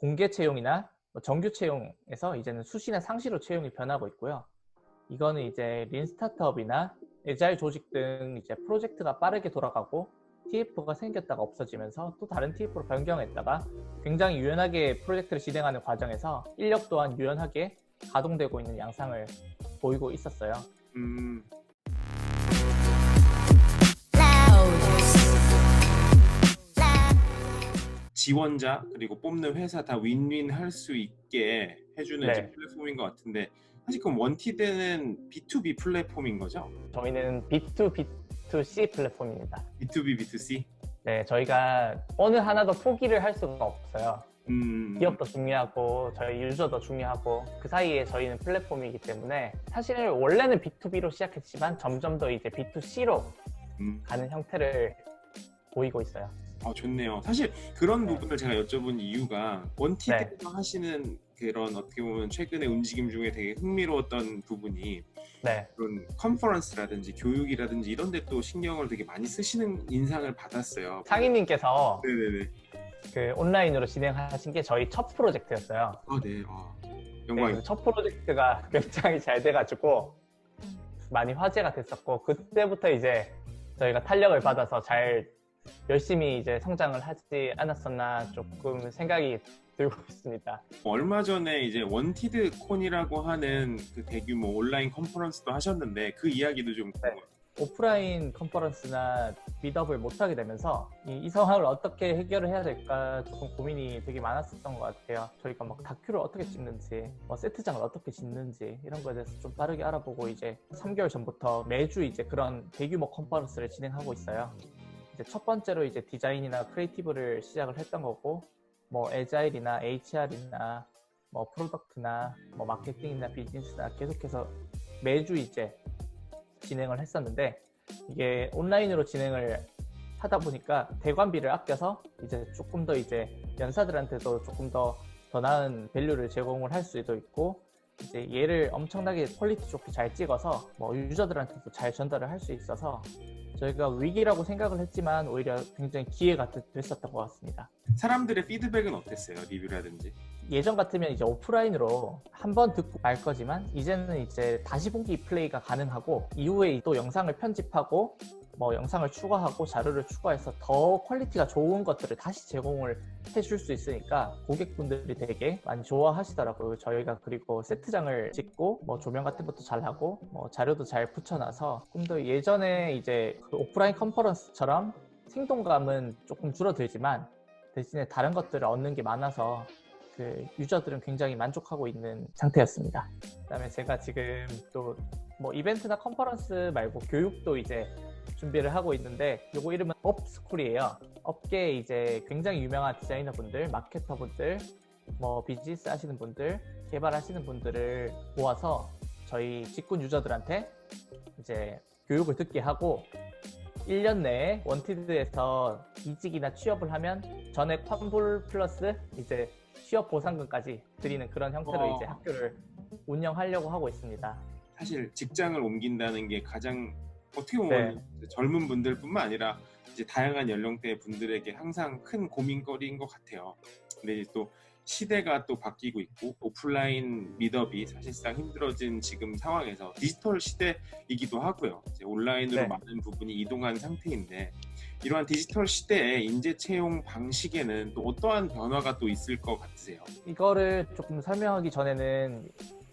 공개 채용이나 뭐 정규 채용에서 이제는 수시나 상시로 채용이 변하고 있고요. 이거는 이제 린 스타트업이나 에자일 조직 등 이제 프로젝트가 빠르게 돌아가고 TF가 생겼다가 없어지면서 또 다른 TF로 변경했다가 굉장히 유연하게 프로젝트를 진행하는 과정에서 인력 또한 유연하게 가동되고 있는 양상을 보이고 있었어요. 음, 지원자 그리고 뽑는 회사 다 윈윈 할 수 있게 해주는 네. 이제 플랫폼인 것 같은데 사실 그럼 원티드는 B2B 플랫폼인 거죠? 저희는 B2B2C 플랫폼입니다. B2B, B2C? 네, 저희가 어느 하나도 포기를 할 수가 없어요. 음, 기업도 중요하고 저희 유저도 중요하고 그 사이에 저희는 플랫폼이기 때문에 사실 원래는 B2B로 시작했지만 점점 더 이제 B2C로 음, 가는 형태를 보이고 있어요. 아, 좋네요. 사실 그런 네. 부분을 제가 여쭤본 이유가 원티드에서 하시는 그런 어떻게 보면 최근의 움직임 중에 되게 흥미로웠던 부분이 네, 그런 컨퍼런스라든지 교육이라든지 이런 데 또 신경을 되게 많이 쓰시는 인상을 받았어요. 상인님께서 네네네. 그 온라인으로 진행하신 게 저희 첫 프로젝트였어요. 아, 네. 아, 네, 영광입니다. 그첫 프로젝트가 굉장히 잘 돼가지고 많이 화제가 됐었고 그때부터 이제 저희가 탄력을 받아서 잘 열심히 이제 성장을 하지 않았었나 조금 생각이 들고 있습니다. 얼마 전에 이제 원티드 콘이라고 하는 그 대규모 온라인 컨퍼런스도 하셨는데 그 이야기도 좀 궁금해요. 오프라인 컨퍼런스나 미더블 못하게 되면서 이, 이 상황을 어떻게 해결을 해야 될까 조금 고민이 되게 많았었던 것 같아요. 저희가 막 다큐를 어떻게 찍는지, 뭐 세트장을 어떻게 짓는지 이런 거에 대해서 좀 빠르게 알아보고 이제 3개월 전부터 매주 이제 그런 대규모 컨퍼런스를 진행하고 있어요. 첫 번째로 이제 디자인이나 크리에이티브를 시작을 했던 거고, 뭐 에자일이나 HR이나 뭐 프로덕트나 뭐 마케팅이나 비즈니스나 계속해서 매주 이제 진행을 했었는데 이게 온라인으로 진행을 하다 보니까 대관비를 아껴서 이제 조금 더 이제 연사들한테도 조금 더 더 나은 밸류를 제공을 할 수도 있고 이제 얘를 엄청나게 퀄리티 좋게 잘 찍어서 뭐 유저들한테도 잘 전달을 할 수 있어서 저희가 위기라고 생각을 했지만 오히려 굉장히 기회가 되- 됐었던 것 같습니다. 사람들의 피드백은 어땠어요? 리뷰라든지. 예전 같으면 이제 오프라인으로 한 번 듣고 말 거지만 이제는 이제 다시 보기 플레이가 가능하고 이후에 또 영상을 편집하고 뭐 영상을 추가하고 자료를 추가해서 더 퀄리티가 좋은 것들을 다시 제공을 해줄 수 있으니까 고객분들이 되게 많이 좋아하시더라고요. 저희가 그리고 세트장을 찍고 뭐 조명 같은 것도 잘 하고 뭐 자료도 잘 붙여놔서 좀 더 예전에 이제 그 오프라인 컨퍼런스처럼 생동감은 조금 줄어들지만 대신에 다른 것들을 얻는 게 많아서 그 유저들은 굉장히 만족하고 있는 상태였습니다. 그다음에 제가 지금 또 뭐 이벤트나 컨퍼런스 말고 교육도 이제 준비를 하고 있는데 요거 이름은 업스쿨이에요. 업계에 이제 굉장히 유명한 디자이너 분들, 마케터 분들, 뭐 비즈니스 하시는 분들, 개발하시는 분들을 모아서 저희 직군 유저들한테 이제 교육을 듣게 하고 1년 내에 원티드에서 이직이나 취업을 하면 전액 환불 플러스 이제 취업 보상금까지 드리는 그런 형태로 와. 이제 학교를 운영하려고 하고 있습니다. 사실 직장을 옮긴다는 게 가장 어떻게 보면 젊은 분들뿐만 아니라 이제 다양한 연령대 분들에게 항상 큰 고민거리인 것 같아요. 근데 이제 또 시대가 또 바뀌고 있고 오프라인 미더비 사실상 힘들어진 지금 상황에서 디지털 시대이기도 하고요. 이제 온라인으로 네. 많은 부분이 이동한 상태인데 이러한 디지털 시대의 인재 채용 방식에는 또 어떠한 변화가 또 있을 것 같으세요? 이거를 조금 설명하기 전에는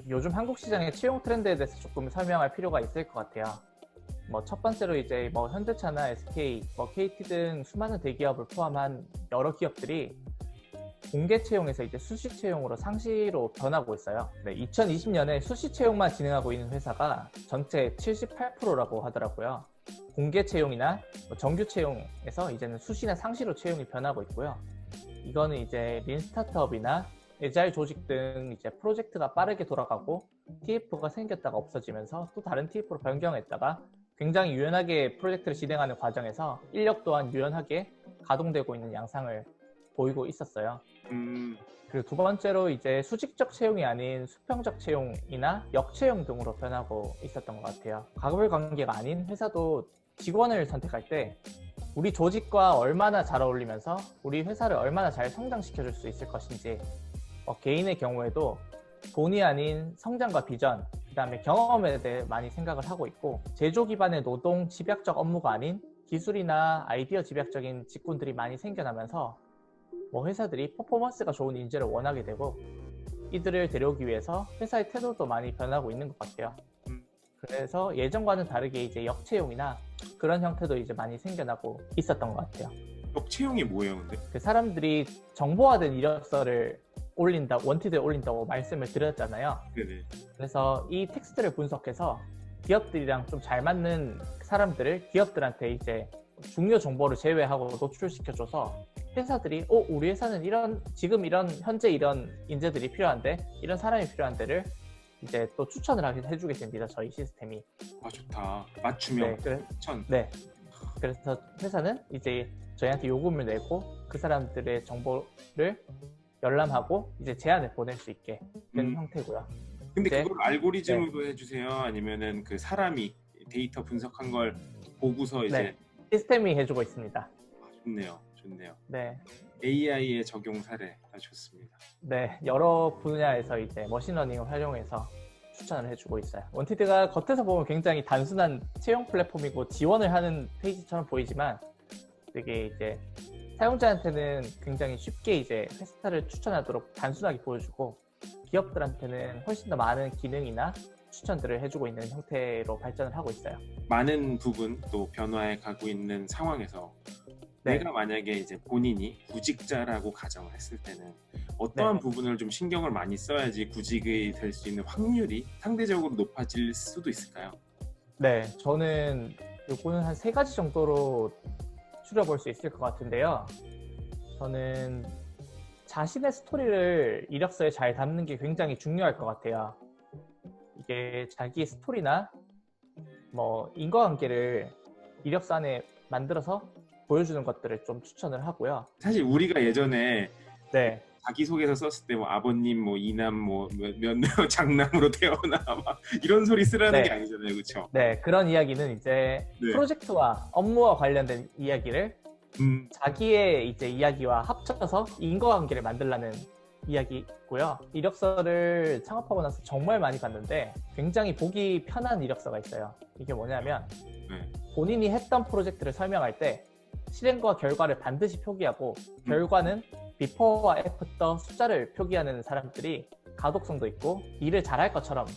요즘 한국 시장의 채용 트렌드에 대해서 조금 설명할 필요가 있을 것 같아요. 뭐 첫 번째로 이제 뭐 현대차나 SK, 뭐 KT 등 수많은 대기업을 포함한 여러 기업들이 공개 채용에서 이제 수시 채용으로 상시로 변하고 있어요. 네, 2020년에 수시 채용만 진행하고 있는 회사가 전체 78%라고 하더라고요. 공개 채용이나 뭐 정규 채용에서 이제는 수시나 상시로 채용이 변하고 있고요. 이거는 이제 린 스타트업이나 에자일 조직 등 이제 프로젝트가 빠르게 돌아가고 TF가 생겼다가 없어지면서 또 다른 TF로 변경했다가 굉장히 유연하게 프로젝트를 진행하는 과정에서 인력 또한 유연하게 가동되고 있는 양상을 보이고 있었어요. 음, 그리고 두 번째로 이제 수직적 채용이 아닌 수평적 채용이나 역채용 등으로 변하고 있었던 것 같아요. 가급을 관계가 아닌 회사도 직원을 선택할 때 우리 조직과 얼마나 잘 어울리면서 우리 회사를 얼마나 잘 성장시켜 줄 수 있을 것인지 어, 개인의 경우에도 돈이 아닌 성장과 비전 그다음에 경험에 대해 많이 생각을 하고 있고 제조 기반의 노동 집약적 업무가 아닌 기술이나 아이디어 집약적인 직군들이 많이 생겨나면서 뭐 회사들이 퍼포먼스가 좋은 인재를 원하게 되고 이들을 데려오기 위해서 회사의 태도도 많이 변하고 있는 것 같아요. 음. 그래서 예전과는 다르게 이제 역채용이나 그런 형태도 이제 많이 생겨나고 있었던 것 같아요. 역채용이 뭐예요, 근데? 그 사람들이 정보화된 이력서를 올린다, 원티드에 올린다고 말씀을 드렸잖아요. 네네. 그래서 이 텍스트를 분석해서 기업들이랑 좀 잘 맞는 사람들을 기업들한테 이제 중요 정보를 제외하고 노출시켜줘서 회사들이 어 우리 회사는 이런 지금 이런 현재 이런 인재들이 필요한데 이런 사람이 필요한데를 이제 또 추천을 하게 해주게 됩니다 저희 시스템이 아, 좋다. 맞춤형 네, 그래, 추천. 네. 그래서 회사는 이제 저희한테 요금을 내고 그 사람들의 정보를 열람하고 이제 제안을 보낼 수 있게 되는 음. 형태고요. 근데 네. 그걸 알고리즘으로 해주세요? 아니면은 그 사람이 데이터 분석한 걸 보고서 이제 네. 시스템이 해주고 있습니다. 아, 좋네요, 좋네요. 네, AI의 적용 사례 아, 좋습니다. 네 여러 분야에서 이제 머신러닝을 활용해서 추천을 해주고 있어요. 원티드가 겉에서 보면 굉장히 단순한 채용 플랫폼이고 지원을 하는 페이지처럼 보이지만 되게 이제 사용자한테는 굉장히 쉽게 이제 회사를 추천하도록 단순하게 보여주고 기업들한테는 훨씬 더 많은 기능이나 추천들을 해주고 있는 형태로 발전을 하고 있어요. 많은 부분 또 변화해 가고 있는 상황에서 네. 내가 만약에 이제 본인이 구직자라고 가정을 했을 때는 어떠한 네. 부분을 좀 신경을 많이 써야지 구직이 될 수 있는 확률이 상대적으로 높아질 수도 있을까요? 네, 저는 요거는 한 세 가지 정도로 추려볼 수 있을 것 같은데요. 저는 자신의 스토리를 이력서에 잘 담는 게 굉장히 중요할 것 같아요. 이게 자기의 스토리나 뭐 인과관계를 이력서 안에 만들어서 보여주는 것들을 좀 추천을 하고요. 사실 우리가 예전에 네, 자기소개서 썼을 때 뭐 아버님 뭐 이남 뭐몇 장남으로 태어나 막 이런 소리 쓰라는 네. 게 아니잖아요, 그렇죠? 네 그런 이야기는 이제 네. 프로젝트와 업무와 관련된 이야기를 음, 자기의 이제 이야기와 합쳐서 인과관계를 만들라는 이야기고요. 이력서를 창업하고 나서 정말 많이 봤는데 굉장히 보기 편한 이력서가 있어요. 이게 뭐냐면 네. 본인이 했던 프로젝트를 설명할 때 실행과 결과를 반드시 표기하고 결과는 비포와 애프터 숫자를 표기하는 사람들이 가독성도 있고 일을 잘할 것처럼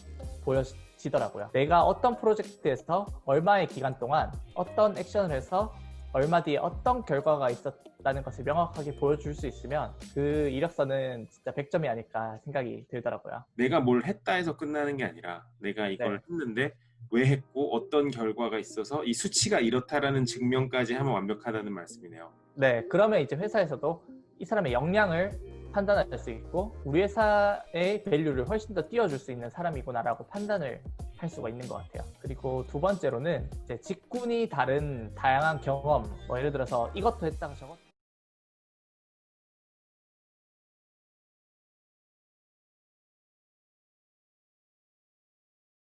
보여지더라고요. 내가 어떤 프로젝트에서 얼마의 기간 동안 어떤 액션을 해서 얼마 뒤에 어떤 결과가 있었다는 것을 명확하게 보여줄 수 있으면 그 이력서는 진짜 100점이 아닐까 생각이 들더라고요. 내가 뭘 했다 해서 끝나는 게 아니라 내가 이걸 네. 했는데 왜 했고 어떤 결과가 있어서 이 수치가 이렇다라는 증명까지 하면 완벽하다는 말씀이네요. 네, 그러면 이제 회사에서도 이 사람의 역량을 판단할 수 있고 우리 회사의 밸류를 훨씬 더 띄워줄 수 있는 사람이구나라고 판단을 할 수가 있는 것 같아요. 그리고 두 번째로는 직군이 다른 다양한 경험, 뭐 예를 들어서 이것도 했다가 저것도